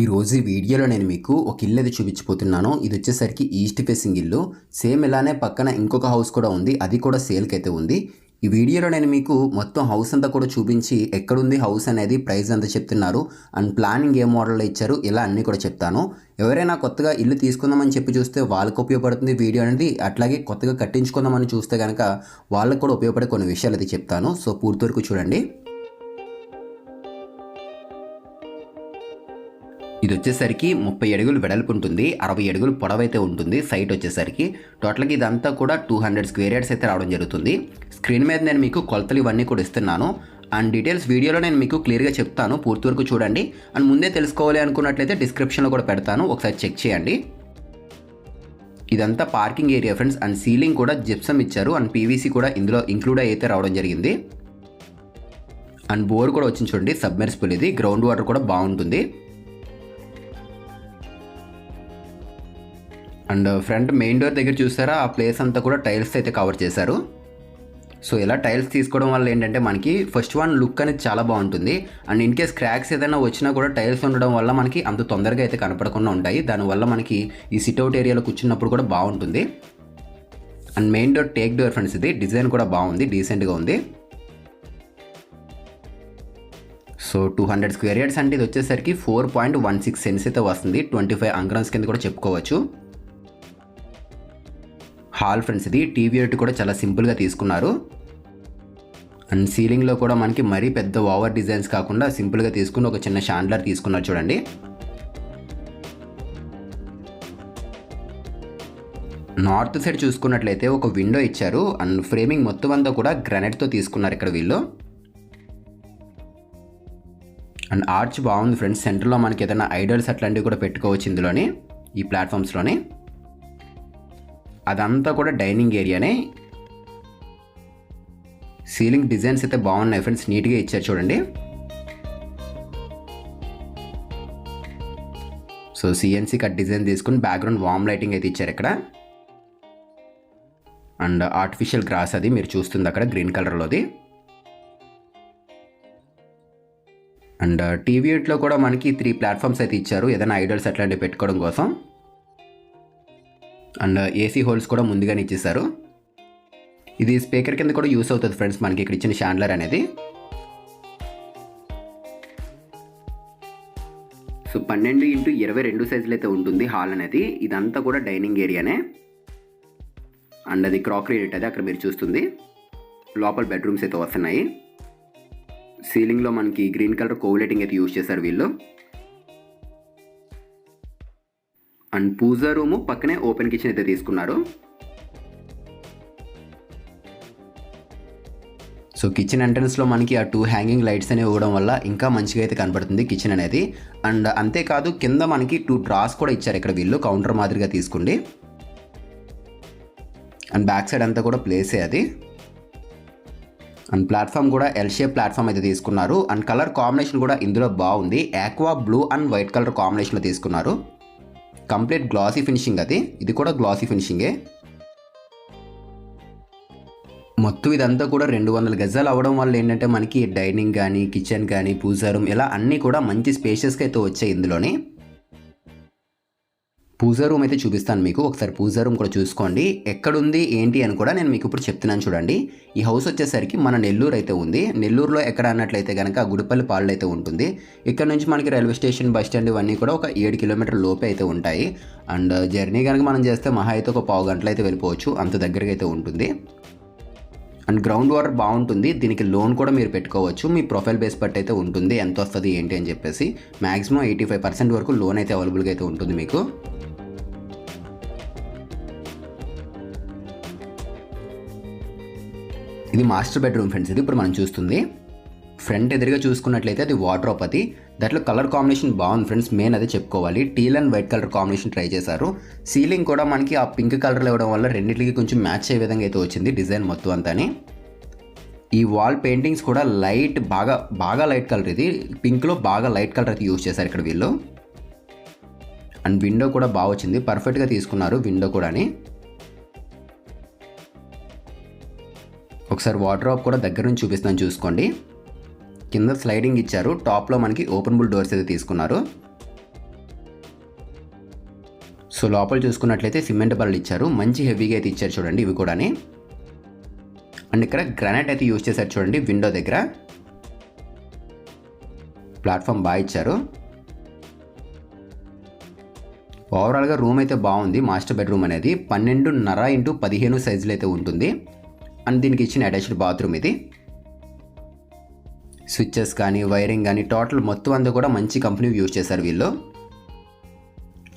ఈ రోజు ఈ వీడియోలో నేను మీకు ఒక ఇల్లు అది చూపించిపోతున్నాను ఇది వచ్చేసరికి ఈస్ట్ ఫేసింగ్ ఇల్లు. సేమ్ ఇలానే పక్కన ఇంకొక హౌస్ కూడా ఉంది. అది కూడా సేల్కి అయితే ఉంది. ఈ వీడియోలో నేను మీకు మొత్తం హౌస్ అంతా కూడా చూపించి ఎక్కడుంది హౌస్ అనేది ప్రైస్ ఎంత చెప్తున్నారు అండ్ ప్లానింగ్ ఏ మోడల్లో ఇచ్చారు ఇలా అన్నీ కూడా చెప్తాను. ఎవరైనా కొత్తగా ఇల్లు తీసుకుందామని చెప్పి చూస్తే వాళ్ళకు ఉపయోగపడుతుంది వీడియో అనేది. అట్లాగే కొత్తగా కట్టించుకుందామని చూస్తే కనుక వాళ్ళకు కూడా ఉపయోగపడే కొన్ని విషయాలు అయితే చెప్తాను. సో పూర్తి వరకు చూడండి. ఇది వచ్చేసరికి ముప్పై అడుగులు వెడల్పు ఉంటుంది అరవై అడుగులు పొడవైతే ఉంటుంది సైట్ వచ్చేసరికి. టోటల్గా ఇదంతా కూడా టూ హండ్రెడ్ స్క్వేర్ యార్డ్స్ అయితే రావడం జరుగుతుంది. స్క్రీన్ మీద నేను మీకు కొలతలు ఇవన్నీ కూడా ఇస్తున్నాను. అండ్ డీటెయిల్స్ వీడియోలో నేను మీకు క్లియర్గా చెప్తాను. పూర్తి వరకు చూడండి. అండ్ ముందే తెలుసుకోవాలి అనుకున్నట్లయితే డిస్క్రిప్షన్లో కూడా పెడతాను. ఒకసారి చెక్ చేయండి. ఇదంతా parking area friends. And ceiling కూడా జిప్సమ్ ఇచ్చారు. అండ్ పీవీసీ కూడా ఇందులో ఇంక్లూడ్ అయితే రావడం జరిగింది. అండ్ బోర్ కూడా వచ్చింది చూడండి. సబ్మెర్సిబుల్ ఇది. గ్రౌండ్ వాటర్ కూడా బాగుంటుంది. అండ్ ఫ్రంట్ మెయిన్ డోర్ దగ్గర చూసారా? ఆ ప్లేస్ అంతా కూడా టైల్స్ అయితే కవర్ చేశారు. సో ఇలా టైల్స్ తీసుకోవడం వల్ల ఏంటంటే మనకి ఫస్ట్ వన్ లుక్ అనేది చాలా బాగుంటుంది. అండ్ ఇన్ కేస్ క్రాక్స్ ఏదైనా వచ్చినా కూడా టైల్స్ ఉండడం వల్ల మనకి అంత తొందరగా అయితే కనపడకుండా ఉంటాయి. దానివల్ల మనకి ఈ సిట్అవుట్ ఏరియాలో కూర్చున్నప్పుడు కూడా బాగుంటుంది. And main door teak door friends ఇది. డిజైన్ కూడా బాగుంది డీసెంట్గా ఉంది. So two hundred square yards అంటే ఇది వచ్చేసరికి four point one six cents అయితే వస్తుంది. ట్వంటీ ఫైవ్ అంగ్రాన్స్ కింద కూడా చెప్పుకోవచ్చు. హాల్ ఫ్రెండ్స్ ఇది. టీవీ యూనిట్ కూడా చాలా సింపుల్గా తీసుకున్నారు. అండ్ సీలింగ్లో కూడా మనకి మరీ పెద్ద ఓవర్ డిజైన్స్ కాకుండా సింపుల్గా తీసుకుని ఒక చిన్న షాండ్లర్ తీసుకున్నారు చూడండి. నార్త్ సైడ్ చూసుకున్నట్లయితే ఒక విండో ఇచ్చారు. అండ్ ఫ్రేమింగ్ మొత్తం అంతా కూడా గ్రానైట్తో తీసుకున్నారు ఇక్కడ వీళ్ళు. అండ్ ఆర్చ్ బాగుంది ఫ్రెండ్స్. సెంటర్లో మనకి ఏదైనా ఐడల్స్ అట్లాంటివి కూడా పెట్టుకోవచ్చు ఇందులోని ఈ ప్లాట్ఫామ్స్లోని. అదంతా కూడా డైనింగ్ ఏరియానే. సీలింగ్ డిజైన్స్ అయితే బాగున్నాయి ఫ్రెండ్స్ నీట్గా ఇచ్చారు చూడండి. సో సిఎన్సీ కట్ డిజైన్ తీసుకుని బ్యాక్గ్రౌండ్ వామ్ లైటింగ్ అయితే ఇచ్చారు ఇక్కడ. అండ్ ఆర్టిఫిషియల్ గ్రాస్ అది మీరు చూస్తుంది అక్కడ గ్రీన్ కలర్లోది. అండ్ టీవీ కూడా మనకి త్రీ ప్లాట్ఫామ్స్ అయితే ఇచ్చారు ఏదైనా ఐడల్స్ అట్లాంటివి పెట్టుకోవడం కోసం. అండ్ ఏసీ హోల్స్ కూడా ముందుగానే ఇచ్చేసారు ఇది స్పీకర్ కింద కూడా యూస్ అవుతుంది ఫ్రెండ్స్ మనకి ఇక్కడ ఇచ్చిన షాండ్లర్ అనేది. సో పన్నెండు ఇంటూ ఇరవై రెండు సైజులు అయితే ఉంటుంది హాల్ అనేది. ఇదంతా కూడా డైనింగ్ ఏరియానే. అండ్ అది క్రాకరీ యూనిట్ అది అక్కడ మీరు చూస్తుంది. లోపల బెడ్రూమ్స్ అయితే వస్తున్నాయి. సీలింగ్లో మనకి గ్రీన్ కలర్ కోవ్ లైటింగ్ అయితే యూజ్ చేశారు వీళ్ళు. అండ్ పూజా రూము పక్కనే ఓపెన్ కిచెన్ అయితే తీసుకున్నారు సో కిచెన్ ఎంట్రన్స్లో మనకి ఆ టూ హ్యాంగింగ్ లైట్స్ అనేవి ఇవ్వడం వల్ల ఇంకా మంచిగా అయితే కనబడుతుంది కిచెన్ అనేది. అండ్ అంతేకాదు కింద మనకి టూ డ్రాస్ కూడా ఇచ్చారు ఇక్కడ వీళ్ళు కౌంటర్ మాదిరిగా తీసుకోండి. అండ్ బ్యాక్ సైడ్ అంతా కూడా ప్లేసే అది. అండ్ ప్లాట్ఫామ్ కూడా ఎల్ షేప్ ప్లాట్ఫామ్ అయితే తీసుకున్నారు. అండ్ కలర్ కాంబినేషన్ కూడా ఇందులో బాగుంది. Aqua blue and white colour కాంబినేషన్లో తీసుకున్నారు. కంప్లీట్ గ్లాసీ ఫినిషింగ్ అది. ఇది కూడా గ్లాసీ ఫినిషింగే. మొత్తం ఇదంతా కూడా రెండు వందల గజాలు అవ్వడం వల్ల ఏంటంటే మనకి డైనింగ్ కానీ కిచెన్ కానీ పూజా రూమ్ ఇలా అన్నీ కూడా మంచి స్పేషియస్గా అయితే వచ్చాయి ఇందులోనే. పూజా రూమ్ అయితే చూపిస్తాను మీకు. ఒకసారి పూజా రూమ్ కూడా చూసుకోండి. ఎక్కడుంది ఏంటి అని కూడా నేను మీకు ఇప్పుడు చెప్తున్నాను చూడండి. ఈ హౌస్ వచ్చేసరికి మన నెల్లూరు అయితే ఉంది. నెల్లూరులో ఎక్కడ అన్నట్లయితే కనుక గుడిపల్లి పాళ్ళు అయితే ఉంటుంది. ఇక్కడ నుంచి మనకి రైల్వే స్టేషన్ బస్ స్టాండ్ ఇవన్నీ కూడా ఒక ఏడు కిలోమీటర్ లోపే అయితే ఉంటాయి. అండ్ జర్నీ కనుక మనం చేస్తే మహా అయితే ఒక పావు గంటలు అయితే వెళ్ళిపోవచ్చు. అంత దగ్గరగా అయితే ఉంటుంది. అండ్ గ్రౌండ్ వాటర్ బాగుంటుంది. దీనికి లోన్ కూడా మీరు పెట్టుకోవచ్చు. మీ ప్రొఫైల్ బేస్ బట్టి అయితే ఉంటుంది. ఎంత వస్తుంది ఏంటి అని చెప్పేసి. మ్యాక్సిమం ఎయిటీ ఫైవ్ పర్సెంట్ వరకు లోన్ అయితే అవైలబుల్గా అయితే ఉంటుంది మీకు. ఇది మాస్టర్ బెడ్రూమ్ ఫ్రెండ్స్. ఇది ఇప్పుడు మనం చూస్తుంది. ఫ్రంట్ ఎదురుగా చూసుకున్నట్లయితే అది వాటర్ అది దాంట్లో కలర్ కాంబినేషన్ బాగుంది ఫ్రెండ్స్. మెయిన్ అదే చెప్పుకోవాలి. Teal and white colour combination try చేశారు. సీలింగ్ కూడా మనకి ఆ పింక్ కలర్లో ఇవ్వడం వల్ల రెండింటికి కొంచెం మ్యాచ్ అయ్యే విధంగా అయితే వచ్చింది డిజైన్ మొత్తం అంతాని. ఈ వాల్ పెయింటింగ్స్ కూడా లైట్ బాగా బాగా లైట్ కలర్ ఇది. పింక్లో బాగా లైట్ కలర్ అయితే యూజ్ చేశారు ఇక్కడ వీళ్ళు. అండ్ విండో కూడా బాగా వచ్చింది. పర్ఫెక్ట్గా తీసుకున్నారు విండో కూడాని. ఒకసారి వాటర్ ఆఫ్ కూడా దగ్గర నుంచి చూపిస్తాను చూసుకోండి. కింద స్లైడింగ్ ఇచ్చారు. టాప్లో మనకి ఓపెన్బుల్ డోర్స్ అయితే తీసుకున్నారు. సో లోపల చూసుకున్నట్లయితే సిమెంట్ బల్లలు ఇచ్చారు. మంచి హెవీగా అయితే ఇచ్చారు చూడండి ఇవి కూడాని. అండ్ ఇక్కడ గ్రానైట్ అయితే యూజ్ చేశారు చూడండి విండో దగ్గర. ప్లాట్ఫామ్ బాగా ఇచ్చారు. ఓవరాల్గా రూమ్ అయితే బాగుంది. మాస్టర్ బెడ్రూమ్ అనేది పన్నెండున్నర ఇంటూ పదిహేను సైజులో అయితే ఉంటుంది. అండ్ దీనికి ఇచ్చిన అటాచ్డ్ బాత్రూమ్ ఇది. స్విచ్చెస్ కానీ వైరింగ్ కానీ టోటల్ మొత్తం అంతా కూడా మంచి కంపెనీ యూజ్ చేశారు వీళ్ళు.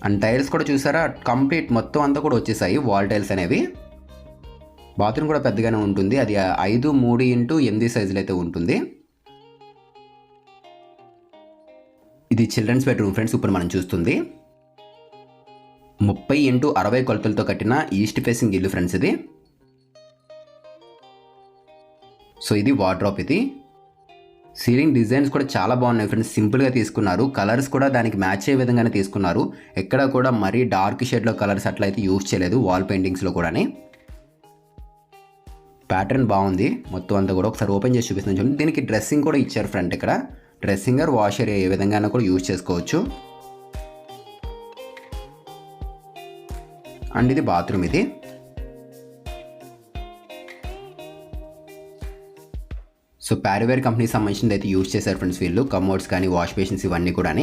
అండ్ టైల్స్ కూడా చూసారా? కంప్లీట్ మొత్తం అంతా కూడా వచ్చేసాయి వాల్ టైల్స్ అనేవి. బాత్రూమ్ కూడా పెద్దగానే ఉంటుంది అది ఐదు మూడు ఇంటూ ఎనిమిది సైజులు అయితే ఉంటుంది. ఇది చిల్డ్రన్స్ బెడ్రూమ్ ఫ్రెండ్స్ ఇప్పుడు మనం చూస్తుంది. ముప్పై ఇంటూ అరవై కొలతలతో కట్టిన ఈస్ట్ ఫేసింగ్ ఇల్లు ఫ్రెండ్స్ ఇది. సో ఇది వార్డ్రాప్ ఇది. సీలింగ్ డిజైన్స్ కూడా చాలా బాగున్నాయి ఫ్రెండ్స్ సింపుల్గా తీసుకున్నారు. కలర్స్ కూడా దానికి మ్యాచ్ అయ్యే విధంగానే తీసుకున్నారు. ఎక్కడ కూడా మరీ డార్క్ షేడ్లో కలర్స్ అట్లా అయితే యూజ్ చేయలేదు వాల్ పెయింటింగ్స్లో కూడా ప్యాటర్న్ బాగుంది. మొత్తం అంతా కూడా ఒకసారి ఓపెన్ చేసి చూపిస్తాను చూడండి. దీనికి డ్రెస్సింగ్ కూడా ఇచ్చారు ఫ్రంట్ ఇక్కడ. డ్రెస్సింగర్ వాషర్ ఏ విధంగా కూడా యూజ్ చేసుకోవచ్చు. అండ్ ఇది బాత్రూమ్ ఇది. సో ప్యారివేర్ కంపెనీకి సంబంధించింది అయితే యూజ్ చేశారు ఫ్రెండ్స్ వీళ్ళు. కమోడ్స్ కానీ వాష్ బేషన్స్ ఇవన్నీ కూడా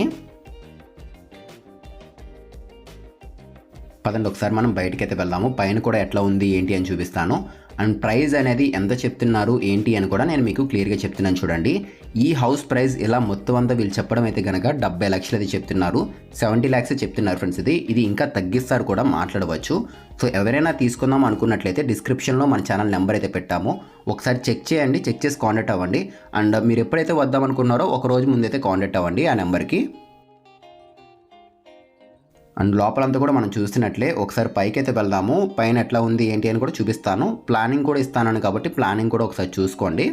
పదండి ఒకసారి మనం బయటకి అయితే వెళ్దాము. పైన కూడా ఎట్లా ఉంది ఏంటి అని చూపిస్తాను. అండ్ ప్రైస్ అనేది ఎంత చెప్తున్నారు ఏంటి అని కూడా నేను మీకు క్లియర్గా చెప్తున్నాను చూడండి. ఈ హౌస్ ప్రైస్ ఇలా మొత్తం అంతా వీళ్ళు చెప్పడం అయితే కనుక డెబ్బై లక్షలు అయితే చెప్తున్నారు. సెవెంటీ ల్యాక్స్ చెప్తున్నారు ఫ్రెండ్స్ ఇది. ఇది ఇంకా తగ్గిస్తారు కూడా మాట్లాడవచ్చు. సో ఎవరైనా తీసుకుందాం అనుకున్నట్లయితే డిస్క్రిప్షన్లో మన ఛానల్ నెంబర్ అయితే పెట్టాము. ఒకసారి చెక్ చేయండి చెక్ చేసి కాంటాక్ట్ అవ్వండి. అండ్ మీరు ఎప్పుడైతే వద్దాం అనుకున్నారో ఒక రోజు ముందైతే కాంటాక్ట్ అవ్వండి ఆ నెంబర్కి. అండ్ లోపలంతా కూడా మనం చూసినట్లే ఒకసారి పైకి అయితే వెళ్దాము. పైన ఎట్లా ఉంది ఏంటి అని కూడా చూపిస్తాను. ప్లానింగ్ కూడా ఇస్తానని కాబట్టి ప్లానింగ్ కూడా ఒకసారి చూసుకోండి.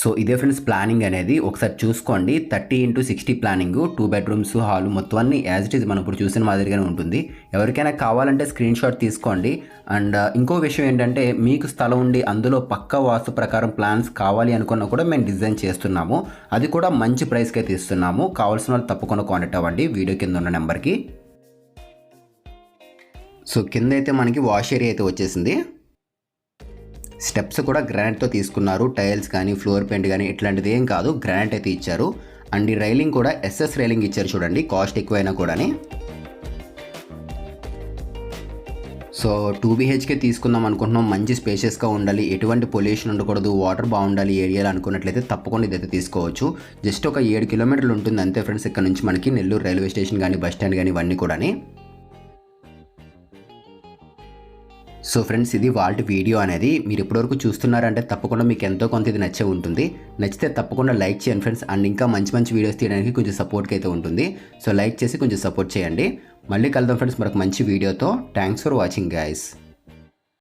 సో ఇదే ఫ్రెండ్స్ ప్లానింగ్ అనేది. ఒకసారి చూసుకోండి. Thirty into sixty planning. Two bedrooms hall మొత్తం అన్ని యాజ్ ఇట్ ఈజ్ మనం ఇప్పుడు చూసిన మాదిరిగానే ఉంటుంది. ఎవరికైనా కావాలంటే స్క్రీన్ షాట్ తీసుకోండి. అండ్ uh, ఇంకో విషయం ఏంటంటే మీకు స్థలం ఉండి అందులో పక్క వాస్తు ప్రకారం ప్లాన్స్ కావాలి అనుకున్నా కూడా మేము డిజైన్ చేస్తున్నాము. అది కూడా మంచి ప్రైస్కి అయితే ఇస్తున్నాము కావాల్సిన వాళ్ళు తప్పకుండా కాంటాక్ట్ అవ్వండి. వీడియో కింద ఉన్న నెంబర్కి. సో కింద అయితే మనకి వాష్ ఏరియా అయితే వచ్చేసింది. స్టెప్స్ కూడా గ్రానైట్తో తీసుకున్నారు. టైల్స్ కానీ ఫ్లోర్ పెయింట్ కానీ ఇట్లాంటిది ఏం కాదు. గ్రానైట్ అయితే ఇచ్చారు. అండ్ ఈ రైలింగ్ కూడా ఎస్ఎస్ రైలింగ్ ఇచ్చారు చూడండి కాస్ట్ ఎక్కువైనా కూడాని. సో టూ బీహెచ్కే తీసుకుందాం అనుకుంటున్నాం. మంచి స్పేషియస్గా ఉండాలి. ఎటువంటి పొల్యూషన్ ఉండకూడదు. వాటర్ బాగుండాలి ఏరియాలో అనుకున్నట్లయితే తప్పకుండా ఇదైతే తీసుకోవచ్చు. జస్ట్ ఒక ఏడు కిలోమీటర్లు ఉంటుంది అంతే ఫ్రెండ్స్. ఇక్కడ నుంచి మనకి నెల్లూరు రైల్వే స్టేషన్ కానీ బస్ స్టాండ్ కానీ ఇవన్నీ కూడా సో ఫ్రెండ్స్ ఇది వాళ్ళ వీడియో అనేది. మీరు ఇప్పటివరకు చూస్తున్నారంటే తప్పకుండా మీకు ఎంతో కొంత ఇది నచ్చే ఉంటుంది. నచ్చితే తప్పకుండా లైక్ చేయండి ఫ్రెండ్స్. అండ్ ఇంకా మంచి మంచి వీడియోస్ తీయడానికి కొంచెం సపోర్ట్కి అయితే ఉంటుంది. సో లైక్ చేసి కొంచెం సపోర్ట్ చేయండి. మళ్ళీ కలుద్దాం ఫ్రెండ్స్ మరొక మంచి వీడియోతో. Thanks for watching guys